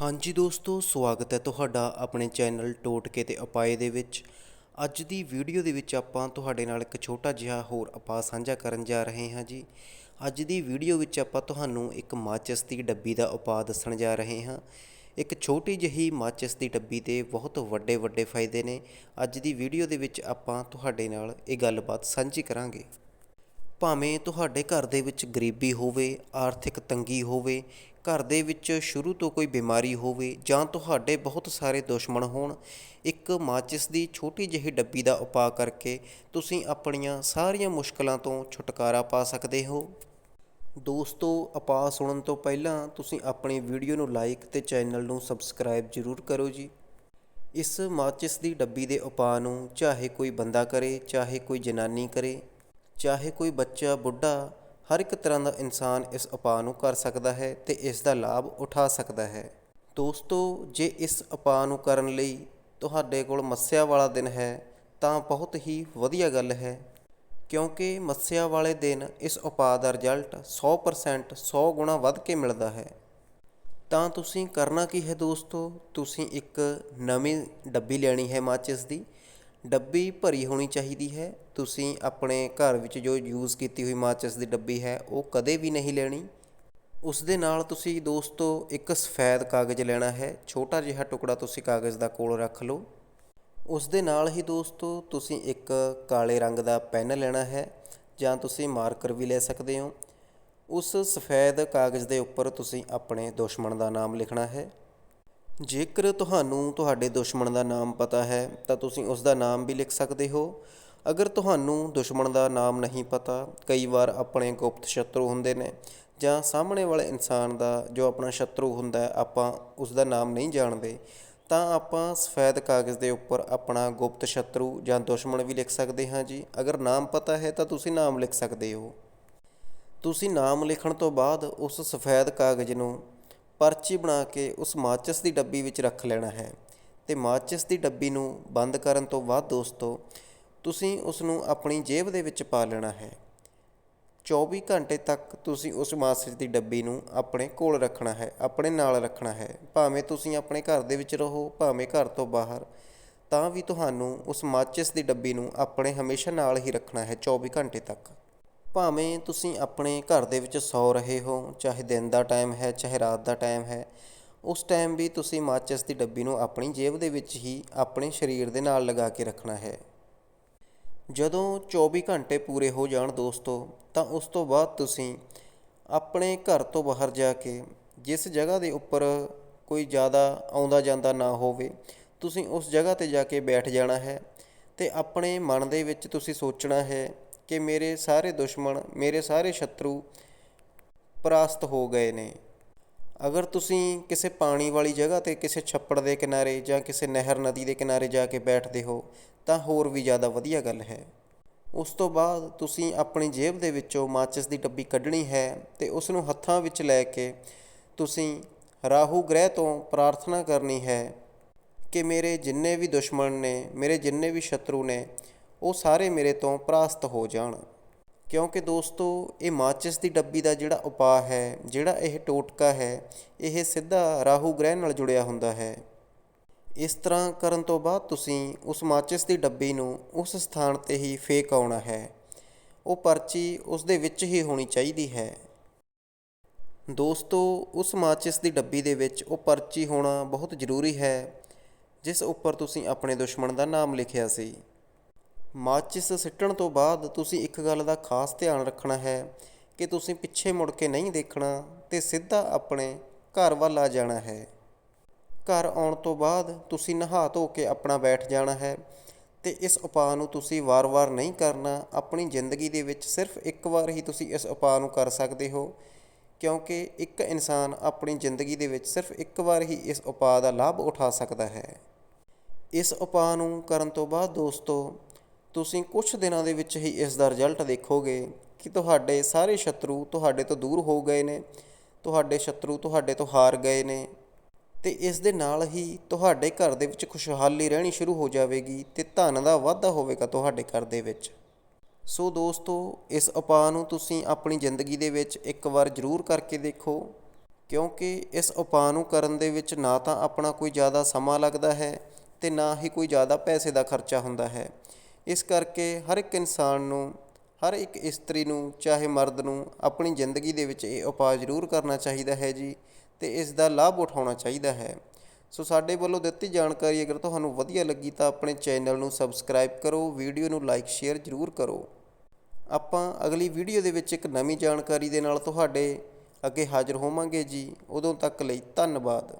ਹਾਂਜੀ ਦੋਸਤੋ, ਸਵਾਗਤ ਹੈ ਤੁਹਾਡਾ ਆਪਣੇ ਚੈਨਲ ਟੋਟਕੇ ਤੇ ਉਪਾਏ ਦੇ ਵਿੱਚ। ਅੱਜ ਦੀ ਵੀਡੀਓ ਦੇ ਵਿੱਚ ਆਪਾਂ ਤੁਹਾਡੇ ਨਾਲ ਇੱਕ ਛੋਟਾ ਜਿਹਾ ਹੋਰ ਉਪਾਅ ਸਾਂਝਾ ਕਰਨ ਜਾ ਰਹੇ ਹਾਂ ਜੀ। ਅੱਜ ਦੀ ਵੀਡੀਓ ਵਿੱਚ ਆਪਾਂ ਤੁਹਾਨੂੰ ਇੱਕ ਮਾਚਿਸ ਦੀ ਡੱਬੀ ਦਾ ਉਪਾਅ ਦੱਸਣ ਜਾ ਰਹੇ ਹਾਂ। ਇੱਕ ਛੋਟੀ ਜਿਹੀ ਮਾਚਿਸ ਦੀ ਡੱਬੀ ਦੇ ਬਹੁਤ ਵੱਡੇ ਵੱਡੇ ਫਾਇਦੇ ਨੇ। ਅੱਜ ਦੀ ਵੀਡੀਓ ਦੇ ਵਿੱਚ ਆਪਾਂ ਤੁਹਾਡੇ ਨਾਲ ਇਹ ਗੱਲਬਾਤ ਸਾਂਝੀ ਕਰਾਂਗੇ। ਭਾਵੇਂ ਤੁਹਾਡੇ ਘਰ ਦੇ ਵਿੱਚ ਗਰੀਬੀ ਹੋਵੇ, ਆਰਥਿਕ ਤੰਗੀ ਹੋਵੇ, ਘਰ ਦੇ ਵਿੱਚ ਸ਼ੁਰੂ ਤੋਂ ਕੋਈ ਬਿਮਾਰੀ ਹੋਵੇ ਜਾਂ ਤੁਹਾਡੇ ਬਹੁਤ ਸਾਰੇ ਦੁਸ਼ਮਣ ਹੋਣ, ਇੱਕ ਮਾਚਿਸ ਦੀ ਛੋਟੀ ਜਿਹੀ ਡੱਬੀ ਦਾ ਉਪਾਅ ਕਰਕੇ ਤੁਸੀਂ ਆਪਣੀਆਂ ਸਾਰੀਆਂ ਮੁਸ਼ਕਲਾਂ ਤੋਂ ਛੁਟਕਾਰਾ ਪਾ ਸਕਦੇ ਹੋ। ਦੋਸਤੋ, ਉਪਾਅ ਸੁਣਨ ਤੋਂ ਪਹਿਲਾਂ ਤੁਸੀਂ ਆਪਣੀ ਵੀਡੀਓ ਨੂੰ ਲਾਈਕ ਤੇ ਚੈਨਲ ਨੂੰ ਸਬਸਕ੍ਰਾਈਬ ਜ਼ਰੂਰ ਕਰੋ ਜੀ। ਇਸ ਮਾਚਿਸ ਦੀ ਡੱਬੀ ਦੇ ਉਪਾਅ ਨੂੰ ਚਾਹੇ ਕੋਈ ਬੰਦਾ ਕਰੇ, ਚਾਹੇ ਕੋਈ ਜਨਾਨੀ ਕਰੇ ਚਾਹੇ ਕੋਈ ਬੱਚਾ, ਬੁੱਢਾ, ਹਰ ਇੱਕ ਤਰ੍ਹਾਂ ਦਾ ਇਨਸਾਨ ਇਸ ਉਪਾਅ ਨੂੰ ਕਰ ਸਕਦਾ ਹੈ ਅਤੇ ਇਸ ਦਾ ਲਾਭ ਉਠਾ ਸਕਦਾ ਹੈ। ਦੋਸਤੋ, ਜੇ ਇਸ ਉਪਾਅ ਨੂੰ ਕਰਨ ਲਈ ਤੁਹਾਡੇ ਕੋਲ ਮੱਸਿਆ ਵਾਲਾ ਦਿਨ ਹੈ, ਤਾਂ ਬਹੁਤ ਹੀ ਵਧੀਆ ਗੱਲ ਹੈ, ਕਿਉਂਕਿ ਮੱਸਿਆ ਵਾਲੇ ਦਿਨ ਇਸ ਉਪਾਅ ਦਾ ਰਿਜ਼ਲਟ 100% 100 ਗੁਣਾ ਵੱਧ ਕੇ ਮਿਲਦਾ ਹੈ। ਤਾਂ ਤੁਸੀਂ ਕਰਨਾ ਕੀ ਹੈ ਦੋਸਤੋ? ਤੁਸੀਂ ਇੱਕ ਨਵੀਂ ਡੱਬੀ ਲੈਣੀ ਹੈ ਮਾਚਿਸ ਦੀ। ਡੱਬੀ ਭਰੀ ਹੋਣੀ ਚਾਹੀਦੀ ਹੈ। ਤੁਸੀਂ ਆਪਣੇ ਘਰ ਵਿੱਚ ਜੋ ਯੂਜ਼ ਕੀਤੀ ਹੋਈ ਮਾਚਿਸ ਦੀ ਡੱਬੀ ਹੈ, ਉਹ ਕਦੇ ਵੀ ਨਹੀਂ ਲੈਣੀ। ਉਸ ਦੇ ਨਾਲ ਤੁਸੀਂ ਦੋਸਤੋ, ਇੱਕ ਸਫੈਦ ਕਾਗਜ਼ ਲੈਣਾ ਹੈ। ਛੋਟਾ ਜਿਹਾ ਟੁਕੜਾ ਤੁਸੀਂ ਕਾਗਜ਼ ਦਾ ਕੋਲ ਰੱਖ ਲਓ। ਉਸ ਦੇ ਨਾਲ ਹੀ ਦੋਸਤੋ, ਤੁਸੀਂ ਇੱਕ ਕਾਲੇ ਰੰਗ ਦਾ ਪੈਨ ਲੈਣਾ ਹੈ, ਜਾਂ ਤੁਸੀਂ ਮਾਰਕਰ ਵੀ ਲੈ ਸਕਦੇ ਹੋ। ਉਸ ਸਫੈਦ ਕਾਗਜ਼ ਦੇ ਉੱਪਰ ਤੁਸੀਂ ਆਪਣੇ ਦੁਸ਼ਮਣ ਦਾ ਨਾਮ ਲਿਖਣਾ ਹੈ। ਜੇਕਰ ਤੁਹਾਨੂੰ ਤੁਹਾਡੇ ਦੁਸ਼ਮਣ ਦਾ ਨਾਮ ਪਤਾ ਹੈ, ਤਾਂ ਤੁਸੀਂ ਉਸ ਦਾ ਨਾਮ ਵੀ ਲਿਖ ਸਕਦੇ ਹੋ। ਅਗਰ ਤੁਹਾਨੂੰ ਦੁਸ਼ਮਣ ਦਾ ਨਾਮ ਨਹੀਂ ਪਤਾ, ਕਈ ਵਾਰ ਆਪਣੇ ਗੁਪਤ ਸ਼ਤਰੂ ਹੁੰਦੇ ਨੇ ਜਾਂ ਸਾਹਮਣੇ ਵਾਲੇ ਇਨਸਾਨ ਦਾ ਜੋ ਆਪਣਾ ਸ਼ਤਰੂ ਹੁੰਦਾ ਹੈ, ਆਪਾਂ ਉਸ ਦਾ ਨਾਮ ਨਹੀਂ ਜਾਣਦੇ, ਤਾਂ ਆਪਾਂ ਸਫੈਦ ਕਾਗਜ਼ ਦੇ ਉੱਪਰ ਆਪਣਾ ਗੁਪਤ ਸ਼ਤਰੂ ਜਾਂ ਦੁਸ਼ਮਣ ਵੀ ਲਿਖ ਸਕਦੇ ਹਾਂ ਜੀ। ਅਗਰ ਨਾਮ ਪਤਾ ਹੈ, ਤਾਂ ਤੁਸੀਂ ਨਾਮ ਲਿਖ ਸਕਦੇ ਹੋ। ਤੁਸੀਂ ਨਾਮ ਲਿਖਣ ਤੋਂ ਬਾਅਦ ਉਸ ਸਫੈਦ ਕਾਗਜ਼ ਨੂੰ ਪਰਚੀ ਬਣਾ ਕੇ ਉਸ ਮਾਚਿਸ ਦੀ ਡੱਬੀ ਵਿੱਚ ਰੱਖ ਲੈਣਾ ਹੈ ਅਤੇ ਮਾਚਿਸ ਦੀ ਡੱਬੀ ਨੂੰ ਬੰਦ ਕਰਨ ਤੋਂ ਬਾਅਦ ਦੋਸਤੋ, ਤੁਸੀਂ ਉਸ ਨੂੰ ਆਪਣੀ ਜੇਬ ਦੇ ਵਿੱਚ ਪਾ ਲੈਣਾ ਹੈ। 24 ਘੰਟੇ ਤੱਕ ਤੁਸੀਂ ਉਸ ਮਾਚਿਸ ਦੀ ਡੱਬੀ ਨੂੰ ਆਪਣੇ ਕੋਲ ਰੱਖਣਾ ਹੈ, ਆਪਣੇ ਨਾਲ ਰੱਖਣਾ ਹੈ। ਭਾਵੇਂ ਤੁਸੀਂ ਆਪਣੇ ਘਰ ਦੇ ਵਿੱਚ ਰਹੋ, ਭਾਵੇਂ ਘਰ ਤੋਂ ਬਾਹਰ, ਤਾਂ ਵੀ ਤੁਹਾਨੂੰ ਉਸ ਮਾਚਿਸ ਦੀ ਡੱਬੀ ਨੂੰ ਆਪਣੇ ਹਮੇਸ਼ਾ ਨਾਲ ਹੀ ਰੱਖਣਾ ਹੈ 24 ਘੰਟੇ ਤੱਕ। ਭਾਵੇਂ ਤੁਸੀਂ ਆਪਣੇ ਘਰ ਦੇ ਵਿੱਚ ਸੌ ਰਹੇ ਹੋ, ਚਾਹੇ ਦਿਨ ਦਾ ਟਾਈਮ ਹੈ, ਚਾਹੇ ਰਾਤ ਦਾ ਟਾਈਮ ਹੈ, ਉਸ ਟਾਈਮ ਵੀ ਤੁਸੀਂ ਮਾਚਿਸ ਦੀ ਡੱਬੀ ਨੂੰ ਆਪਣੀ ਜੇਬ ਦੇ ਵਿੱਚ ਹੀ ਆਪਣੇ ਸਰੀਰ ਦੇ ਨਾਲ ਲਗਾ ਕੇ ਰੱਖਣਾ ਹੈ। ਜਦੋਂ 24 ਘੰਟੇ ਪੂਰੇ ਹੋ ਜਾਣ ਦੋਸਤੋ, ਤਾਂ ਉਸ ਤੋਂ ਬਾਅਦ ਤੁਸੀਂ ਆਪਣੇ ਘਰ ਤੋਂ ਬਾਹਰ ਜਾ ਕੇ ਜਿਸ ਜਗ੍ਹਾ ਦੇ ਉੱਪਰ ਕੋਈ ਜ਼ਿਆਦਾ ਆਉਂਦਾ ਜਾਂਦਾ ਨਾ ਹੋਵੇ, ਤੁਸੀਂ ਉਸ ਜਗ੍ਹਾ ਤੇ ਜਾ ਕੇ ਬੈਠ ਜਾਣਾ ਹੈ ਤੇ ਆਪਣੇ ਮਨ ਦੇ ਵਿੱਚ ਤੁਸੀਂ ਸੋਚਣਾ ਹੈ ਕਿ ਮੇਰੇ ਸਾਰੇ ਦੁਸ਼ਮਣ, ਮੇਰੇ ਸਾਰੇ ਸ਼ਤਰੂ ਪਰਾਸਤ ਹੋ ਗਏ ਨੇ। ਅਗਰ ਤੁਸੀਂ ਕਿਸੇ ਪਾਣੀ ਵਾਲੀ ਜਗ੍ਹਾ ਤੇ ਕਿਸੇ ਛੱਪੜ ਦੇ ਕਿਨਾਰੇ ਜਾਂ ਕਿਸੇ ਨਹਿਰ ਨਦੀ ਦੇ ਕਿਨਾਰੇ ਜਾ ਕੇ ਬੈਠਦੇ ਹੋ, ਤਾਂ ਹੋਰ ਵੀ ਜ਼ਿਆਦਾ ਵਧੀਆ ਗੱਲ ਹੈ। ਉਸ ਤੋਂ ਬਾਅਦ ਤੁਸੀਂ ਆਪਣੀ ਜੇਬ ਦੇ ਵਿੱਚੋਂ ਮਾਚਿਸ ਦੀ ਡੱਬੀ ਕੱਢਣੀ ਹੈ ਤੇ ਉਸ ਨੂੰ ਹੱਥਾਂ ਵਿੱਚ ਲੈ ਕੇ ਤੁਸੀਂ ਰਾਹੂ ਗ੍ਰਹਿ ਤੋਂ ਪ੍ਰਾਰਥਨਾ ਕਰਨੀ ਹੈ ਕਿ ਮੇਰੇ ਜਿੰਨੇ ਵੀ ਦੁਸ਼ਮਣ ਨੇ, ਮੇਰੇ ਜਿੰਨੇ ਵੀ ਸ਼ਤਰੂ ਨੇ ਉਹ ਸਾਰੇ ਮੇਰੇ ਤੋਂ ਪ੍ਰਾਸਤ ਹੋ ਜਾਣ। ਕਿਉਂਕਿ ਦੋਸਤੋ, ਇਹ ਮਾਚਿਸ ਦੀ ਡੱਬੀ ਦਾ ਜਿਹੜਾ ਉਪਾਅ ਹੈ, ਜਿਹੜਾ ਇਹ ਟੋਟਕਾ ਹੈ, ਇਹ ਸਿੱਧਾ ਰਾਹੂ ਗ੍ਰਹਿ ਨਾਲ ਜੁੜਿਆ ਹੁੰਦਾ ਹੈ। ਇਸ ਤਰ੍ਹਾਂ ਕਰਨ ਤੋਂ ਬਾਅਦ ਤੁਸੀਂ ਉਸ ਮਾਚਿਸ ਦੀ ਡੱਬੀ ਨੂੰ ਉਸ ਸਥਾਨ ਤੇ ਹੀ ਫੇਕ ਆਉਣਾ ਹੈ। ਉਹ ਪਰਚੀ ਉਸ ਦੇ ਵਿੱਚ ਹੀ ਹੋਣੀ ਚਾਹੀਦੀ ਹੈ। ਦੋਸਤੋ, ਉਸ ਮਾਚਿਸ ਦੀ ਡੱਬੀ ਦੇ ਵਿੱਚ ਉਹ ਪਰਚੀ ਹੋਣਾ ਬਹੁਤ ਜ਼ਰੂਰੀ ਹੈ, ਜਿਸ ਉੱਪਰ ਤੁਸੀਂ ਆਪਣੇ ਦੁਸ਼ਮਣ ਦਾ ਨਾਮ ਲਿਖਿਆ ਸੀ। ਮਾਚਿਸ ਸਿੱਟਣ ਤੋਂ ਬਾਅਦ ਤੁਸੀਂ ਇੱਕ ਗੱਲ ਦਾ ਖਾਸ ਧਿਆਨ ਰੱਖਣਾ ਹੈ ਕਿ ਤੁਸੀਂ ਪਿੱਛੇ ਮੁੜ ਕੇ ਨਹੀਂ ਦੇਖਣਾ ਤੇ ਸਿੱਧਾ ਆਪਣੇ ਘਰ ਵੱਲ ਆ ਜਾਣਾ ਹੈ। ਘਰ ਆਉਣ ਤੋਂ ਬਾਅਦ ਤੁਸੀਂ ਨਹਾ ਧੋ ਕੇ ਆਪਣਾ ਬੈਠ ਜਾਣਾ ਹੈ ਤੇ ਇਸ ਉਪਾਅ ਨੂੰ ਤੁਸੀਂ ਵਾਰ-ਵਾਰ ਨਹੀਂ ਕਰਨਾ। ਆਪਣੀ ਜ਼ਿੰਦਗੀ ਦੇ ਵਿੱਚ ਸਿਰਫ ਇੱਕ ਵਾਰ ਹੀ ਤੁਸੀਂ ਇਸ ਉਪਾਅ ਨੂੰ ਕਰ ਸਕਦੇ ਹੋ, ਕਿਉਂਕਿ ਇੱਕ ਇਨਸਾਨ ਆਪਣੀ ਜ਼ਿੰਦਗੀ ਦੇ ਵਿੱਚ ਸਿਰਫ ਇੱਕ ਵਾਰ ਹੀ ਇਸ ਉਪਾਅ ਦਾ ਲਾਭ ਉਠਾ ਸਕਦਾ ਹੈ। ਇਸ ਉਪਾਅ ਨੂੰ ਕਰਨ ਤੋਂ ਬਾਅਦ ਦੋਸਤੋ ਤੁਸੀਂ ਕੁਝ ਦਿਨਾਂ ਦੇ ਵਿੱਚ ਹੀ ਇਸ ਦਾ ਰਿਜ਼ਲਟ ਦੇਖੋਗੇ ਕਿ ਤੁਹਾਡੇ ਸਾਰੇ ਸ਼ਤਰੂ ਤੁਹਾਡੇ ਤੋਂ ਦੂਰ ਹੋ ਗਏ ਨੇ, ਤੁਹਾਡੇ ਸ਼ਤਰੂ ਤੁਹਾਡੇ ਤੋਂ ਹਾਰ ਗਏ ਨੇ ਤੇ ਇਸ ਦੇ ਨਾਲ ਹੀ ਤੁਹਾਡੇ ਘਰ ਦੇ ਵਿੱਚ ਖੁਸ਼ਹਾਲੀ ਰਹਿਣੀ ਸ਼ੁਰੂ ਹੋ ਜਾਵੇਗੀ ਤੇ ਧਨ ਦਾ ਵਾਧਾ ਹੋਵੇਗਾ ਤੁਹਾਡੇ ਘਰ ਦੇ ਵਿੱਚ। ਸੋ ਦੋਸਤੋ, ਇਸ ਉਪਾਅ ਨੂੰ ਤੁਸੀਂ ਆਪਣੀ ਜ਼ਿੰਦਗੀ ਦੇ ਵਿੱਚ ਇੱਕ ਵਾਰ ਜ਼ਰੂਰ ਕਰਕੇ ਦੇਖੋ, ਕਿਉਂਕਿ ਇਸ ਉਪਾਅ ਨੂੰ ਕਰਨ ਦੇ ਵਿੱਚ ਨਾ ਤਾਂ ਆਪਣਾ ਕੋਈ ਜ਼ਿਆਦਾ ਸਮਾਂ ਲੱਗਦਾ ਹੈ ਤੇ ਨਾ ਹੀ ਕੋਈ ਜ਼ਿਆਦਾ ਪੈਸੇ ਦਾ ਖਰਚਾ ਹੁੰਦਾ ਹੈ। ਇਸ ਕਰਕੇ ਹਰ ਇੱਕ ਇਨਸਾਨ ਨੂੰ, ਹਰ ਇੱਕ ਇਸਤਰੀ ਨੂੰ, ਚਾਹੇ ਮਰਦ ਨੂੰ ਆਪਣੀ ਜ਼ਿੰਦਗੀ ਦੇ ਵਿੱਚ ਇਹ ਉਪਾਅ ਜ਼ਰੂਰ ਕਰਨਾ ਚਾਹੀਦਾ ਹੈ ਜੀ ਅਤੇ ਇਸ ਦਾ ਲਾਭ ਉਠਾਉਣਾ ਚਾਹੀਦਾ ਹੈ। ਸੋ ਸਾਡੇ ਵੱਲੋਂ ਦਿੱਤੀ ਜਾਣਕਾਰੀ ਅਗਰ ਤੁਹਾਨੂੰ ਵਧੀਆ ਲੱਗੀ ਤਾਂ ਆਪਣੇ ਚੈਨਲ ਨੂੰ ਸਬਸਕ੍ਰਾਈਬ ਕਰੋ, ਵੀਡੀਓ ਨੂੰ ਲਾਈਕ, ਸ਼ੇਅਰ ਜ਼ਰੂਰ ਕਰੋ। ਆਪਾਂ ਅਗਲੀ ਵੀਡੀਓ ਦੇ ਵਿੱਚ ਇੱਕ ਨਵੀਂ ਜਾਣਕਾਰੀ ਦੇ ਨਾਲ ਤੁਹਾਡੇ ਅੱਗੇ ਹਾਜ਼ਰ ਹੋਵਾਂਗੇ ਜੀ। ਉਦੋਂ ਤੱਕ ਲਈ ਧੰਨਵਾਦ।